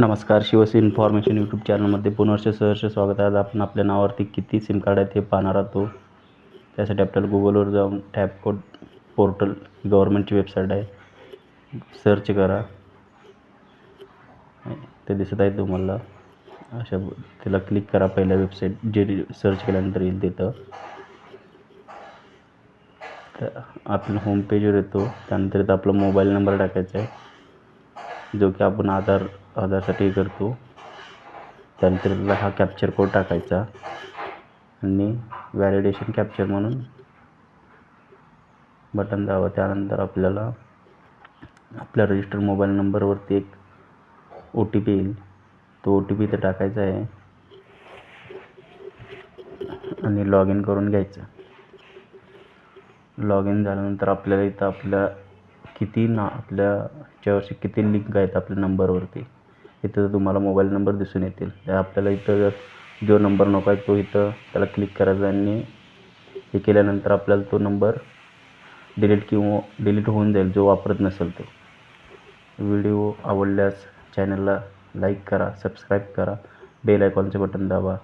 नमस्कार शिवस information YouTube चॅनलमध्ये पुनर्श सहर्ष स्वागत आहे. आज आपण आपल्या नावावरती किती सिम कार्ड आहेत हे पाहणार आहोत. त्यासाठी आपल्याला गुगलवर जाऊन टॅप कोड पोर्टल गव्हर्मेंटची वेबसाईट आहे. सर्च करा. ते दिसत आहे तुम्हाला. अशा त्याला क्लिक करा पहिल्या वेबसाईट जे सर्च केल्यानंतर येईल तिथं. तर आपण होम पेजवर येतो. त्यानंतर इथं आपला मोबाईल नंबर टाकायचा आहे. जो की आपण आधार आधारसाठी करतो. त्यानंतर हा कॅप्चर कोड टाकायचा आणि व्हॅलिडेशन कॅप्चर म्हणून बटन दावा त्यानंतर आपल्याला आपल्या रजिस्टर मोबाईल नंबरवरती एक ओ टी पी येईल. तो ओ टी पी इथं टाकायचा आहे. आणि लॉग इन करून घ्यायचं. लॉग इन झाल्यानंतर आपल्याला इथं आपल्या किती ना आपल्या ह्याच्यावरची किती लिंक आहेत आपल्या नंबरवरती इथं तुम्हाला मोबाईल नंबर दिसून येतील. आपल्याला इथं जर जो नंबर नको आहे तो इथं त्याला क्लिक करायचा आणि हे केल्यानंतर आपल्याला तो नंबर डिलीट किंवा डिलीट होऊन जाईल जो वापरत नसेल तो. व्हिडिओ आवडल्यास चॅनलला लाईक करा सबस्क्राईब करा बेल आयकॉनचे बटन दाबा.